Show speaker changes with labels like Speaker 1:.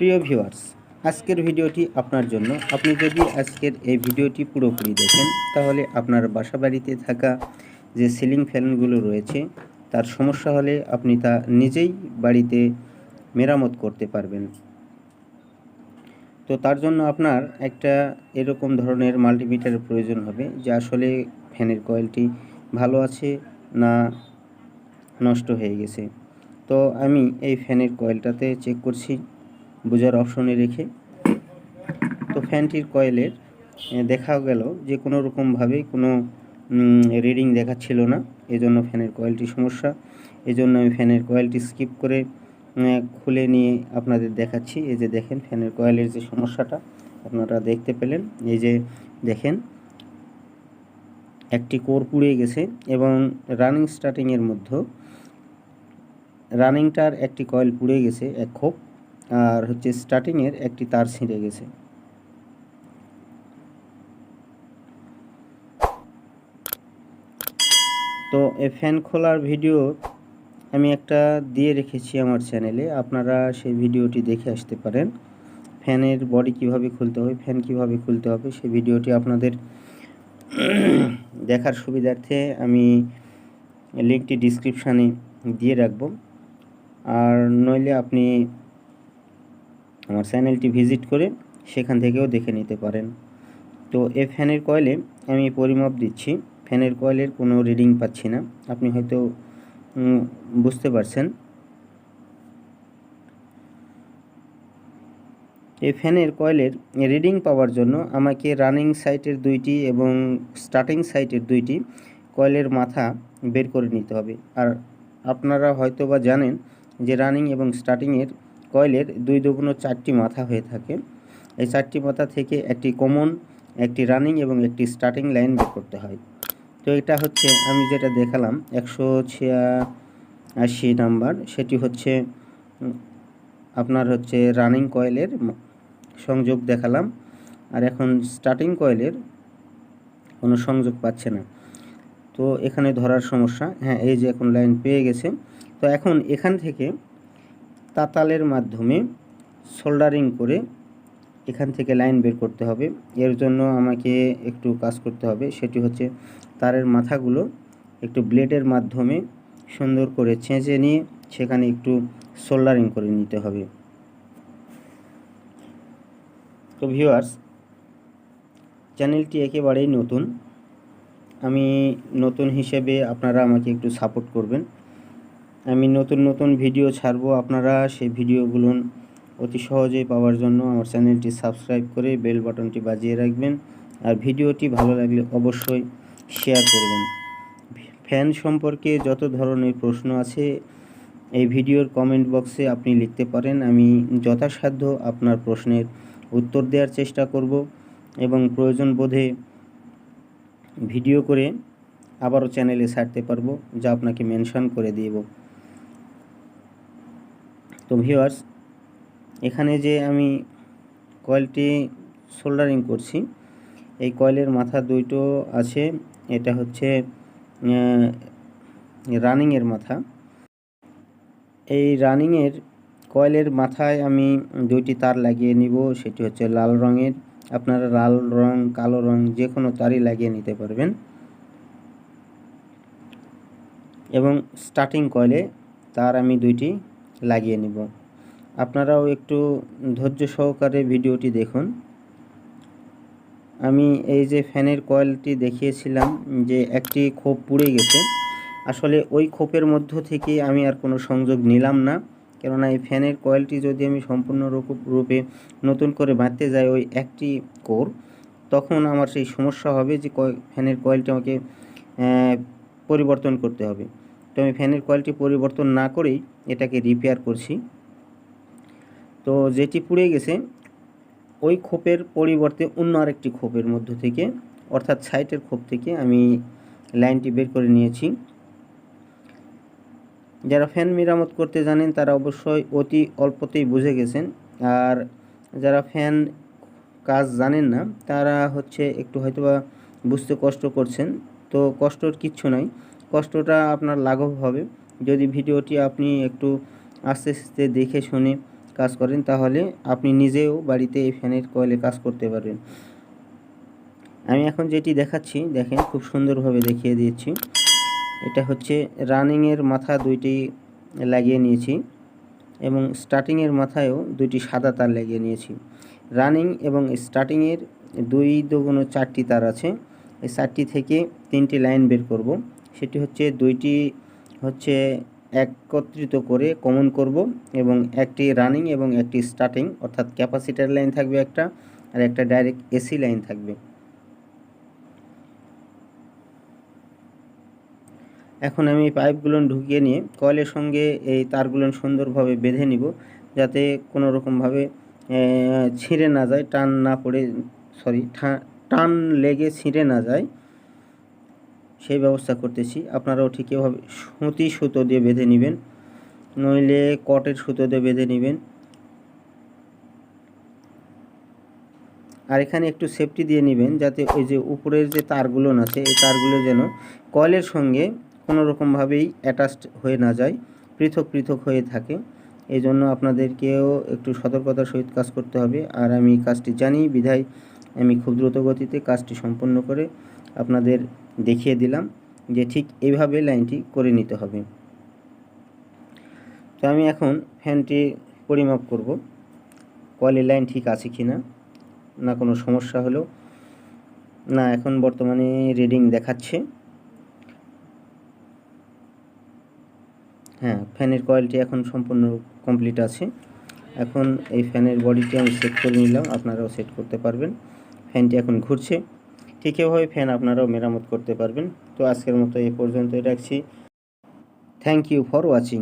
Speaker 1: প্রিয় ভিউয়ার্স, আজকের ভিডিওটি আপনার জন্য। আপনি যদি আজকের এই ভিডিওটি পুরোপুরি দেখেন, তাহলে আপনার বাসাবাড়িতে থাকা যে সিলিং ফ্যানগুলো রয়েছে, তার সমস্যা হলে আপনি তা নিজেই বাড়িতে মেরামত করতে পারবেন। তো তার জন্য আপনার একটা এরকম ধরনের মাল্টিমিটারের প্রয়োজন হবে, যে আসলে ফ্যানের কয়েলটি ভালো আছে না নষ্ট হয়ে গেছে। তো আমি এই ফ্যানের কয়েলটাতে চেক করছি। বোঝার অপশনে রেখে তো ফ্যানটির কয়েলের দেখা গেল যে কোনো রকমভাবে কোনো রিডিং দেখাচ্ছিল না। এজন্য ফ্যানের কয়েলটি সমস্যা। এজন্য আমি ফ্যানের কয়েলটি স্কিপ করে খুলে নিয়ে আপনাদের দেখাচ্ছি। এই যে দেখেন ফ্যানের কয়েলের যে সমস্যাটা, আপনারা দেখতে পেলেন। এই যে দেখেন, একটি কোর পুড়ে গেছে এবং রানিং স্টার্টিংয়ের মধ্যে, রানিংটার একটি কয়েল পুড়ে গেছে এক খোপ। আর হচ্ছে স্টার্টিংয়ের একটি তার ছিঁড়ে গেছে। তো এই ফ্যান খোলার ভিডিও আমি একটা দিয়ে রেখেছি আমার চ্যানেলে আপনারা সেই ভিডিওটি দেখে আসতে পারেন। ফ্যানের বডি কীভাবে খুলতে হবে ফ্যান কীভাবে খুলতে হবে, সেই ভিডিওটি আপনাদের দেখার সুবিধার্থে আমি লিঙ্কটি ডিসক্রিপশানে দিয়ে রাখব। আর নইলে আপনি আমার চ্যানেলটি ভিজিট করে সেখান থেকেও দেখে নিতে পারেন। তো এই ফ্যানের কয়েলে আমি পরিমাপ দিচ্ছি। ফ্যানের কয়েলের কোনো রিডিং পাচ্ছি না। আপনি হয়তো বুঝতে পারছেন। এই ফ্যানের কয়েলের রিডিং পাওয়ার জন্য আমাকে রানিং সাইটের দুইটি এবং স্টার্টিং সাইটের দুইটি কয়েলের মাথা বের করে নিতে হবে। আর আপনারা হয়তো বা জানেন যে রানিং এবং স্টার্টিংয়ের কয়েলের দুই দুগুণ চারটি মাথা হয়ে থাকে। এই চারটি মাথা থেকে একটি কমন, একটি রানিং এবং একটি স্টার্টিং লাইন বের করতে হয়। তো এটা হচ্ছে, আমি যেটা দেখালাম, একশো ছিয়াশি নাম্বার, সেটি হচ্ছে, আপনার হচ্ছে রানিং কয়েলের সংযোগ দেখালাম। আর এখন স্টার্টিং কয়েলের কোনো সংযোগ পাচ্ছে না। তো এখানে ধরার সমস্যা হ্যাঁ এই যে এখন লাইন পেয়ে গেছে। তো এখন এখান থেকে তাতালের মাধ্যমে সোল্ডারিং করে এখান থেকে লাইন বের করতে হবে। এর জন্য আমাকে একটু কাজ করতে হবে। সেটি হচ্ছে তারের মাথাগুলো একটু ব্লেডের মাধ্যমে সুন্দর করে ছেঁচে নিয়ে সেখানে একটু সোল্ডারিং করে নিতে হবে। তো ভিউয়ার্স, চ্যানেলটি একেবারেই নতুন। আমি নতুন হিসেবে আপনারা আমাকে একটু সাপোর্ট করবেন। আমি নতুন নতুন ভিডিও ছাড়বো আপনারা, সেই ভিডিওগুলো অতি সহজেই পাওয়ার জন্য আমার চ্যানেলটি সাবস্ক্রাইব করে বেল বাটনটি বাজিয়ে রাখবেন। আর ভিডিওটি ভালো লাগলে অবশ্যই শেয়ার করবেন। ফ্যান সম্পর্কে যত ধরনের প্রশ্ন আছে, এই ভিডিওর কমেন্ট বক্সে আপনি লিখতে পারেন। আমি যথাসাধ্য আপনার প্রশ্নের উত্তর দেওয়ার চেষ্টা করব এবং প্রয়োজন বোধে ভিডিও করে আবারও চ্যানেলে ছাড়তে পারব, যা আপনাকে মেনশন করে দিব। তো ভিউয়ার্স এখানে যে আমি কয়েলটি সোল্ডারিং করছি, এই কয়েলের মাথা দুইটো আছে, এটা হচ্ছে রানিংয়ের মাথা। এই রানিংয়ের কয়েলের মাথায় আমি দুইটি তার লাগিয়ে নিব, সেটি হচ্ছে লাল রঙের। আপনারা লাল রং, কালো রং যে কোনো তারই লাগিয়ে নিতে পারবেন। এবং স্টার্টিং কয়েলে তার আমি দুইটি লাগিয়ে নিব। আপনারাও একটু ধৈর্য সহকারে ভিডিওটি দেখুন। আমি এই যে ফ্যানের কয়েলটি দেখিয়েছিলাম যে একটি খোপ পুড়ে গেছে, আসলে ওই খোপের মধ্য থেকে আমি আর কোনো সংযোগ নিলাম না। কেননা এই ফ্যানের কয়েলটি যদি আমি সম্পূর্ণ রূপ- নতুন করে বাঁধতে যাই ওই একটি কোর, তখন আমার সেই সমস্যা হবে যে ফ্যানের কয়েলটি আমাকে পরিবর্তন করতে হবে। তো আমি ফ্যানের কয়েলটি পরিবর্তন না করেই এটাকে রিপেয়ার করছি। তো যেটি পুড়ে গেছে, ওই খোপের পরিবর্তে অন্য আরেকটি খোপের মধ্য থেকে, অর্থাৎ সাইটের খোপ থেকে আমি লাইনটি বের করে নিয়েছি। যারা ফ্যান মেরামত করতে জানেন, তারা অবশ্যই অতি অল্পতেই বুঝে গেছেন। আর যারা ফ্যান কাজ জানেন না, তারা হচ্ছে একটু হয়তোবা বুঝতে কষ্ট করছেন। তো কষ্টর কিচ্ছু নাই। কষ্টটা আপনার লাঘব হবে। যদি ভিডিওটি আপনি একটু আস্তে আস্তে দেখে শুনে কাজ করেন, তাহলে আপনি নিজেও বাড়িতে এই ফ্যানের কয়েলে কাজ করতে পারবেন। আমি এখন যেটি দেখাচ্ছি, দেখেন খুব সুন্দরভাবে দেখিয়ে দিয়েছি এটা হচ্ছে রানিংয়ের মাথা দুইটি লাগিয়ে নিয়েছি এবং স্টার্টিংয়ের মাথায়ও দুইটি সাদা তার লাগিয়ে নিয়েছি। রানিং এবং স্টার্টিংয়ের দুই দুগুণ চারটি তার আছে। এই চারটি থেকে তিনটি লাইন বের করব। সেটি হচ্ছে দুইটি হচ্ছে একত্রিত করে কমন করব এবং একটি রানিং এবং একটি স্টার্টিং অর্থাৎ ক্যাপাসিটার লাইন থাকবে একটা আর একটা ডাইরেক্ট এসি লাইন থাকবে। এখন আমি পাইপগুলো ঢুকিয়ে নিয়ে কয়েলের সঙ্গে এই তারগুলো সুন্দরভাবে বেঁধে নিব যাতে কোনো রকমভাবে ছিঁড়ে না যায়, টান না পড়ে সরি টান লেগে ছিঁড়ে না যায়। সেই ব্যবস্থা করতেছি। আপনারাও ঠিক এভাবে সুতি সুতো দিয়ে বেঁধে নেবেন, নইলে কটের সুতো দিয়ে বেঁধে নেবেন। আর এখানে একটু সেফটি দিয়ে নেবেন যাতে ওই যে উপরের যে তারগুলো আছে, এই তারগুলো যেন কয়েলের সঙ্গে কোনো রকমভাবেই অ্যাটাচড হয়ে না যায়, পৃথক পৃথক হয়ে থাকে। এই জন্য আপনাদেরকেও একটু সতর্কতার সহিত কাজ করতে হবে। আর আমি কাজটি জানি, বিধায় আমি খুব দ্রুত গতিতে কাজটি সম্পন্ন করে আপনাদের দেখিয়ে দিলাম যে ঠিক এইভাবে লাইনটি করে নিতে হবে। তো আমি এখন ফ্যানটি পরিমাপ করব। কয়েলের লাইন ঠিক আছে কি না না কোনো সমস্যা হলো, না এখন বর্তমানে রিডিং দেখাচ্ছে। হ্যাঁ ফ্যানের কয়েলটি এখন সম্পূর্ণ কমপ্লিট আছে। এখন এই ফ্যানের বডিটি আমি সেট করে নিলাম, আপনারাও সেট করতে পারবেন। ফ্যানটি এখন ঘুরছে। ঠিক এভাবে ফ্যান আপনারাও মেরামত করতে পারবেন। তো আজকের মতো এ পর্যন্তই রাখছি। Thank you for watching